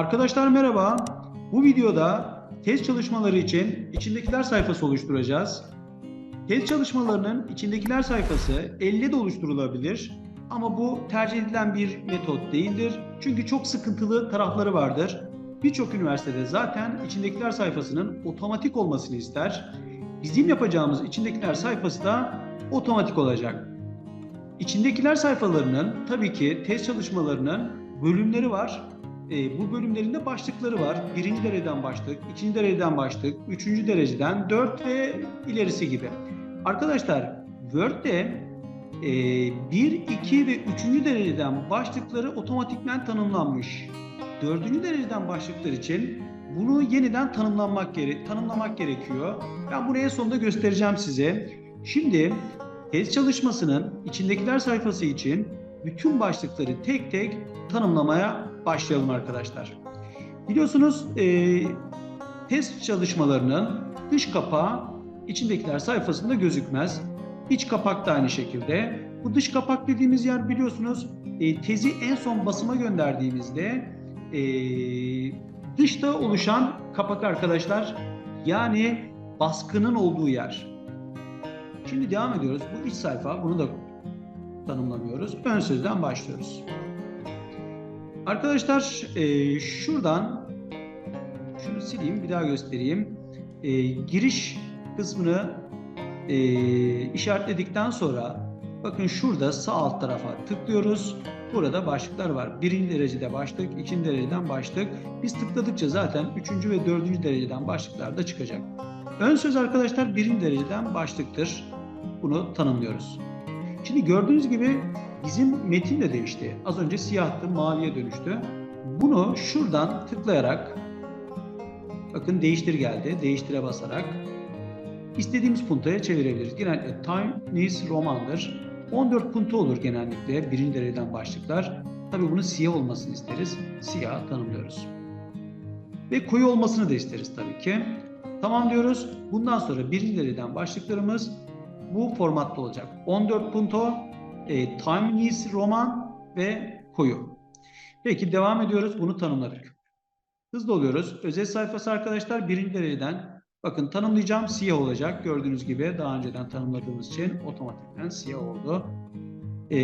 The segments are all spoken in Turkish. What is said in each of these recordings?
Arkadaşlar merhaba. Bu videoda test çalışmaları için içindekiler sayfası oluşturacağız. Test çalışmalarının içindekiler sayfası elle de oluşturulabilir ama bu tercih edilen bir metot değildir. Çünkü çok sıkıntılı tarafları vardır. Birçok üniversitede zaten içindekiler sayfasının otomatik olmasını ister. Bizim yapacağımız içindekiler sayfası da otomatik olacak. İçindekiler sayfalarının tabii ki test çalışmalarının bölümleri var. E, bu bölümlerinde başlıkları var. Birinci dereceden başlık, ikinci dereceden başlık, üçüncü dereceden, dört ve ilerisi gibi. Arkadaşlar Word'de e, 1, 2 ve 3. dereceden başlıkları otomatikmen tanımlanmış. 4. dereceden başlıklar için bunu yeniden tanımlanmak gere tanımlamak gerekiyor. Ben bunu en sonunda göstereceğim size. Şimdi test çalışmasının içindekiler sayfası için bütün başlıkları tek tek tanımlamaya başlayalım arkadaşlar. Biliyorsunuz e, test çalışmalarının dış kapağı içindekiler sayfasında gözükmez. İç kapak da aynı şekilde. Bu dış kapak dediğimiz yer biliyorsunuz e, tezi en son basıma gönderdiğimizde e, dışta oluşan kapak arkadaşlar. Yani baskının olduğu yer. Şimdi devam ediyoruz. Bu iç sayfa. Bunu da tanımlamıyoruz. Ön sözden başlıyoruz. Arkadaşlar e, şuradan şunu sileyim bir daha göstereyim. E, giriş kısmını e, işaretledikten sonra bakın şurada sağ alt tarafa tıklıyoruz. Burada başlıklar var. Birinci derecede başlık, ikinci dereceden başlık. Biz tıkladıkça zaten üçüncü ve dördüncü dereceden başlıklar da çıkacak. Ön söz arkadaşlar birinci dereceden başlıktır. Bunu tanımlıyoruz. Şimdi gördüğünüz gibi bizim metin de değişti. Az önce siyahtı, maviye dönüştü. Bunu şuradan tıklayarak bakın değiştir geldi. Değiştire basarak istediğimiz puntoya çevirebiliriz. Genellikle Chinese romandır. 14 punto olur genellikle birinci dereceden başlıklar. Tabi bunun siyah olmasını isteriz. Siyah tanımlıyoruz. Ve koyu olmasını da isteriz tabii ki. Tamam diyoruz. Bundan sonra birinci dereceden başlıklarımız bu formatta olacak. 14 punto, e, Timeless roman ve koyu. Peki devam ediyoruz. Bunu tanımladık. Hızlı oluyoruz. Özet sayfası arkadaşlar birinci dereceden bakın tanımlayacağım siyah olacak. Gördüğünüz gibi daha önceden tanımladığımız için otomatikten siyah oldu. Ee,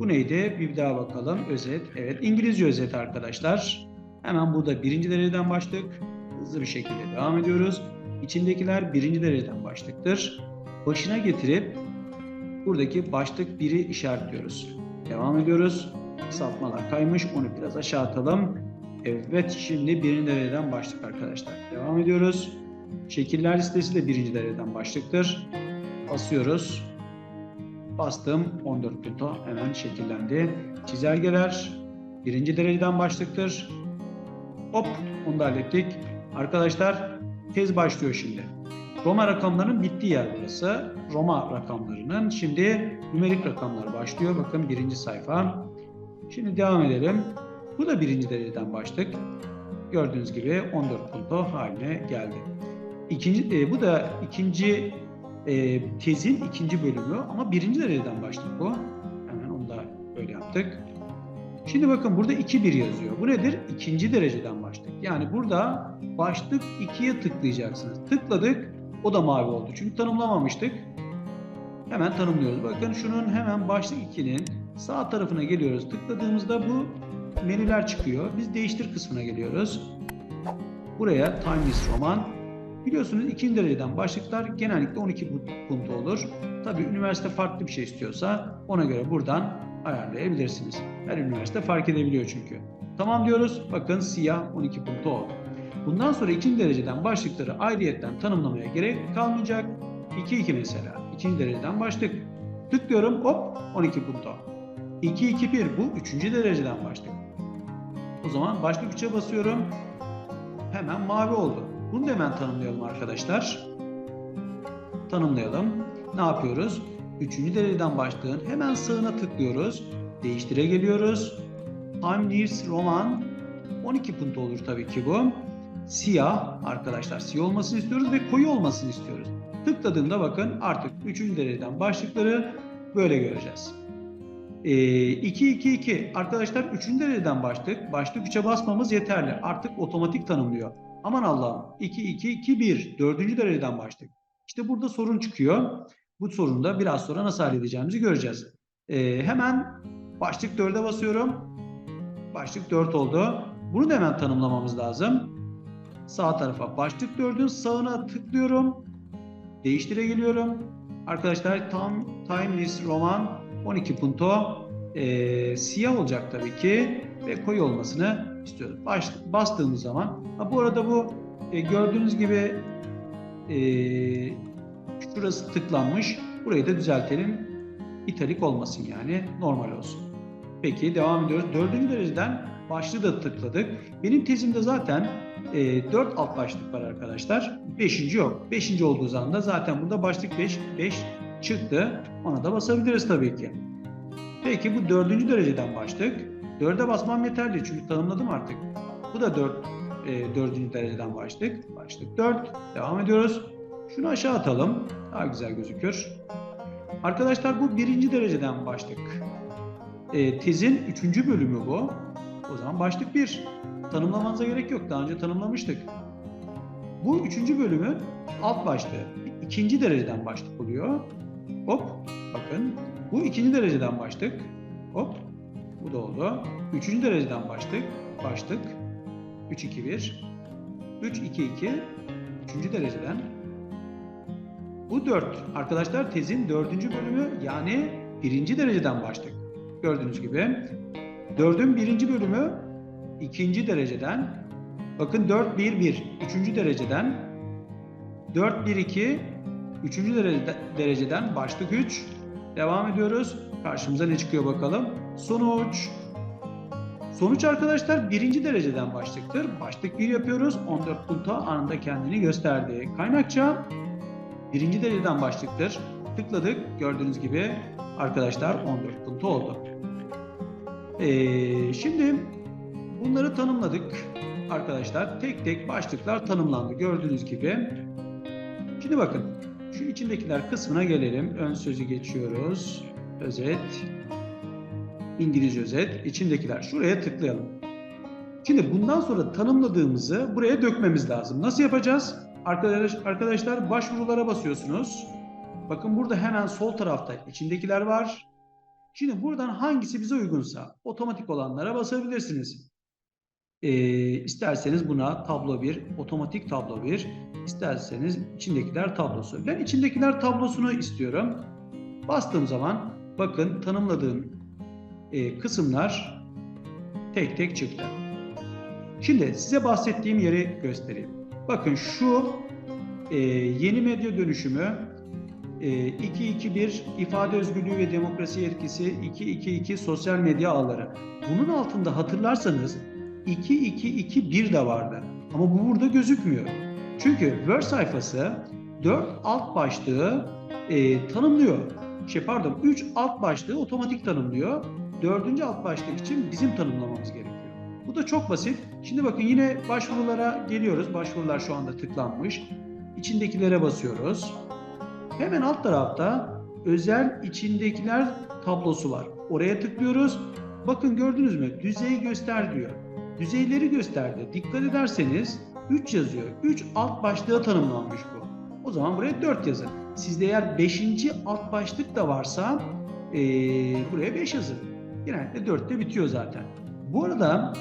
bu neydi? Bir daha bakalım. Özet. Evet İngilizce özet arkadaşlar. Hemen burada birinci dereceden başlık. Hızlı bir şekilde devam ediyoruz. İçindekiler birinci dereceden başlıktır. Başına getirip buradaki başlık 1'i işaretliyoruz. Devam ediyoruz. Kısaltmalar kaymış. Onu biraz aşağı atalım. Evet şimdi birinci dereceden başlık arkadaşlar. Devam ediyoruz. Şekiller listesi de birinci dereceden başlıktır. Basıyoruz. Bastım 14 punto hemen şekillendi. Çizelgeler birinci dereceden başlıktır. Hop onu da hallettik. Arkadaşlar tez başlıyor şimdi. Roma rakamlarının bittiği yer burası. Roma rakamlarının şimdi nümerik rakamlar başlıyor. Bakın birinci sayfa. Şimdi devam edelim. Bu da birinci dereceden başlık. Gördüğünüz gibi 14 punto haline geldi. İkinci, e, bu da ikinci e, tezin ikinci bölümü ama birinci dereceden başlık bu. Hemen onu da böyle yaptık. Şimdi bakın burada 2-1 yazıyor. Bu nedir? İkinci dereceden başlık. Yani burada başlık 2'ye tıklayacaksınız. Tıkladık. O da mavi oldu. Çünkü tanımlamamıştık. Hemen tanımlıyoruz. Bakın şunun hemen başlık 2'nin sağ tarafına geliyoruz. Tıkladığımızda bu menüler çıkıyor. Biz değiştir kısmına geliyoruz. Buraya Timeless Roman. Biliyorsunuz ikinci dereceden başlıklar genellikle 12 punto olur. Tabii üniversite farklı bir şey istiyorsa ona göre buradan ayarlayabilirsiniz. Her üniversite fark edebiliyor çünkü. Tamam diyoruz. Bakın siyah 12 punto oldu. Bundan sonra ikinci dereceden başlıkları ayrıyetten tanımlamaya gerek kalmayacak. 2-2 mesela. İkinci dereceden başlık. Tıklıyorum hop 12 punto. 2-2-1 bu üçüncü dereceden başlık. O zaman başlık 3'e basıyorum. Hemen mavi oldu. Bunu da hemen tanımlayalım arkadaşlar. Tanımlayalım. Ne yapıyoruz? Üçüncü dereceden başlığın hemen sağına tıklıyoruz. Değiştire geliyoruz. Timeless Roman 12 punto olur tabii ki bu. Siyah arkadaşlar siyah olmasını istiyoruz ve koyu olmasını istiyoruz. Tıkladığımda bakın artık 3. dereceden başlıkları böyle göreceğiz. 2-2-2 arkadaşlar 3. dereceden başlık. Başlık 3'e basmamız yeterli. Artık otomatik tanımlıyor. Aman Allah'ım 2-2-2-1 4. dereceden başlık. İşte burada sorun çıkıyor. Bu sorunu da biraz sonra nasıl halledeceğimizi göreceğiz. Ee, hemen başlık 4'e basıyorum. Başlık 4 oldu. Bunu da hemen tanımlamamız lazım. Sağ tarafa başlık 4'ün sağına tıklıyorum. Değiştire geliyorum. Arkadaşlar tam timeless roman 12 punto e, siyah olacak tabii ki ve koyu olmasını istiyoruz. Baş, bastığımız zaman ha, bu arada bu e, gördüğünüz gibi e, şurası tıklanmış. Burayı da düzeltelim. İtalik olmasın yani normal olsun. Peki devam ediyoruz. Dördüncü dereceden başlığı da tıkladık. Benim tezimde zaten e, 4 alt başlık var arkadaşlar. Beşinci yok. Beşinci olduğu zaman da zaten burada başlık 5, 5 çıktı. Ona da basabiliriz tabii ki. Peki bu dördüncü dereceden başlık. Dörde basmam yeterli çünkü tanımladım artık. Bu da 4 e, dördüncü dereceden başlık. Başlık 4. Devam ediyoruz. Şunu aşağı atalım. Daha güzel gözükür. Arkadaşlar bu birinci dereceden başlık. E, tezin üçüncü bölümü bu. O zaman başlık 1. Tanımlamanıza gerek yok. Daha önce tanımlamıştık. Bu üçüncü bölümün alt başlığı. ikinci dereceden başlık oluyor. Hop. Bakın. Bu ikinci dereceden başlık. Hop. Bu da oldu. Üçüncü dereceden başlık. Başlık. 3, 2, 1. 3, 2, 2. Üçüncü dereceden. Bu 4. Arkadaşlar tezin dördüncü bölümü yani birinci dereceden başlık. Gördüğünüz gibi. Dördün birinci bölümü ikinci dereceden. Bakın 4, 1, 1. Üçüncü dereceden. 4, 1, 2. Üçüncü derece, dereceden başlık 3. Devam ediyoruz. Karşımıza ne çıkıyor bakalım. Sonuç. Sonuç arkadaşlar birinci dereceden başlıktır. Başlık 1 yapıyoruz. 14 punto anında kendini gösterdi. Kaynakça birinci dereceden başlıktır. Tıkladık. Gördüğünüz gibi arkadaşlar 14 punto oldu. Ee, şimdi bunları tanımladık arkadaşlar. Tek tek başlıklar tanımlandı. Gördüğünüz gibi. Şimdi bakın şu içindekiler kısmına gelelim. Ön sözü geçiyoruz. Özet. İngilizce özet. içindekiler. Şuraya tıklayalım. Şimdi bundan sonra tanımladığımızı buraya dökmemiz lazım. Nasıl yapacağız? Arkadaş, arkadaşlar başvurulara basıyorsunuz. Bakın burada hemen sol tarafta içindekiler var. Şimdi buradan hangisi bize uygunsa otomatik olanlara basabilirsiniz. Ee, isterseniz buna tablo 1, otomatik tablo 1, isterseniz içindekiler tablosu. Ben içindekiler tablosunu istiyorum. Bastığım zaman bakın tanımladığım e, kısımlar tek tek çıktı. Şimdi size bahsettiğim yeri göstereyim. Bakın şu e, yeni medya dönüşümü e, 2-2-1 ifade özgürlüğü ve demokrasi etkisi 2-2-2 sosyal medya ağları. Bunun altında hatırlarsanız 2-2-2-1 de vardı. Ama bu burada gözükmüyor. Çünkü Word sayfası 4 alt başlığı e, tanımlıyor. Şey pardon 3 alt başlığı otomatik tanımlıyor. Dördüncü alt başlık için bizim tanımlamamız gerekiyor. Bu da çok basit. Şimdi bakın yine başvurulara geliyoruz. Başvurular şu anda tıklanmış. İçindekilere basıyoruz. Hemen alt tarafta özel içindekiler tablosu var. Oraya tıklıyoruz. Bakın gördünüz mü? Düzeyi göster diyor. Düzeyleri gösterdi. Dikkat ederseniz 3 yazıyor. 3 alt başlığa tanımlanmış bu. O zaman buraya 4 yazın. Sizde eğer 5. alt başlık da varsa ee, buraya 5 yazın. Genellikle 4'te bitiyor zaten. Bu arada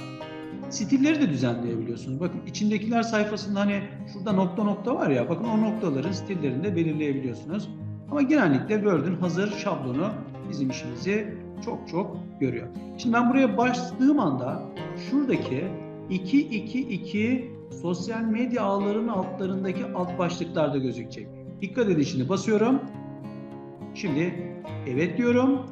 stilleri de düzenleyebiliyorsunuz. Bakın içindekiler sayfasında hani şurada nokta nokta var ya bakın o noktaların stillerini de belirleyebiliyorsunuz. Ama genellikle Word'ün hazır şablonu bizim işimizi çok çok görüyor. Şimdi ben buraya bastığım anda şuradaki 222 sosyal medya ağlarının altlarındaki alt başlıklar da gözükecek. Dikkat edin şimdi basıyorum. Şimdi evet diyorum.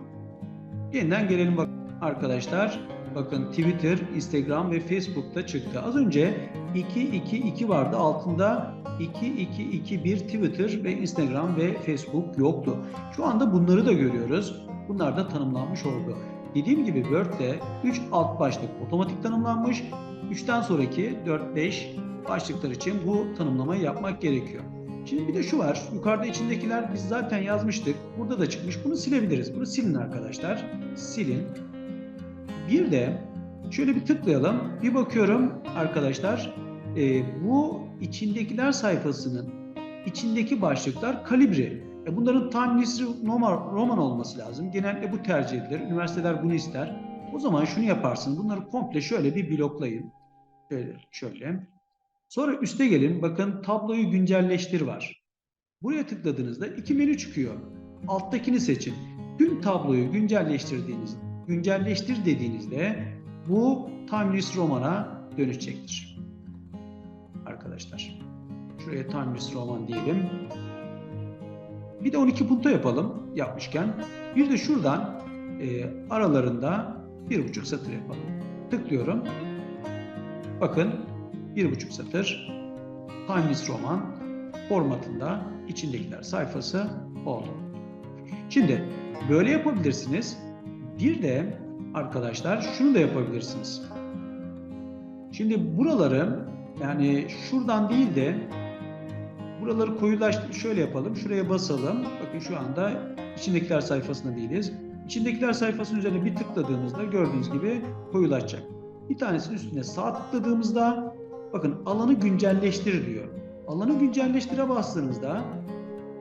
Yeniden gelelim bak arkadaşlar. Bakın Twitter, Instagram ve Facebook'ta çıktı. Az önce 222 vardı. Altında 2221 Twitter ve Instagram ve Facebook yoktu. Şu anda bunları da görüyoruz. Bunlar da tanımlanmış oldu. Dediğim gibi Word'de 3 alt başlık otomatik tanımlanmış. 3'ten sonraki 4-5 başlıklar için bu tanımlamayı yapmak gerekiyor. Şimdi bir de şu var. Yukarıda içindekiler biz zaten yazmıştık. Burada da çıkmış. Bunu silebiliriz. Bunu silin arkadaşlar. Silin. Bir de şöyle bir tıklayalım. Bir bakıyorum arkadaşlar. e, bu içindekiler sayfasının içindeki başlıklar kalibri. E, bunların listesi normal, roman olması lazım. Genellikle bu tercih edilir. Üniversiteler bunu ister. O zaman şunu yaparsın. Bunları komple şöyle bir bloklayın. Şöyle, şöyle. Sonra üste gelin. Bakın tabloyu güncelleştir var. Buraya tıkladığınızda iki menü çıkıyor. Alttakini seçin. Tüm tabloyu güncelleştirdiğiniz, güncelleştir dediğinizde bu Timeless Roman'a dönüşecektir. Arkadaşlar. Şuraya Timeless Roman diyelim. Bir de 12 punto yapalım yapmışken. Bir de şuradan e, aralarında bir buçuk satır yapalım. Tıklıyorum. Bakın bir buçuk satır Timeless Roman formatında içindekiler sayfası oldu. Şimdi böyle yapabilirsiniz. Bir de arkadaşlar şunu da yapabilirsiniz. Şimdi buraları yani şuradan değil de buraları koyulaştır şöyle yapalım. Şuraya basalım. Bakın şu anda içindekiler sayfasında değiliz. İçindekiler sayfasının üzerine bir tıkladığımızda gördüğünüz gibi koyulaşacak. Bir tanesinin üstüne sağ tıkladığımızda bakın alanı güncelleştir diyor. Alanı güncelleştire bastığınızda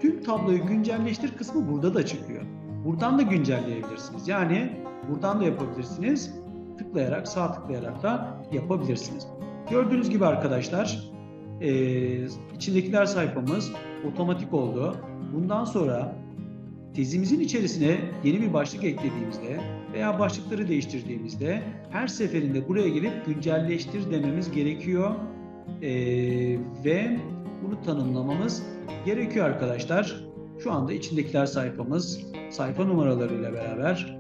tüm tabloyu güncelleştir kısmı burada da çıkıyor. Buradan da güncelleyebilirsiniz. Yani buradan da yapabilirsiniz. Tıklayarak, sağ tıklayarak da yapabilirsiniz. Gördüğünüz gibi arkadaşlar eee, içindekiler sayfamız otomatik oldu. Bundan sonra tezimizin içerisine yeni bir başlık eklediğimizde veya başlıkları değiştirdiğimizde her seferinde buraya gelip güncelleştir dememiz gerekiyor. Eee, ve bunu tanımlamamız gerekiyor arkadaşlar. Şu anda içindekiler sayfamız sayfa numaralarıyla beraber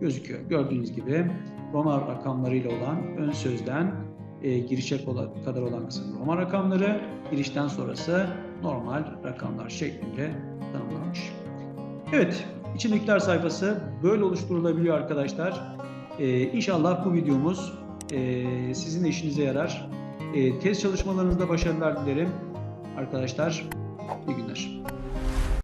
gözüküyor. Gördüğünüz gibi Roma rakamlarıyla olan ön sözden e, girişe kadar olan kısım Roma rakamları, girişten sonrası normal rakamlar şeklinde tanımlanmış. Evet, içindekiler sayfası böyle oluşturulabiliyor arkadaşlar. Ee, inşallah bu videomuz e, sizin işinize yarar. E, test çalışmalarınızda başarılar dilerim. Arkadaşlar, iyi günler.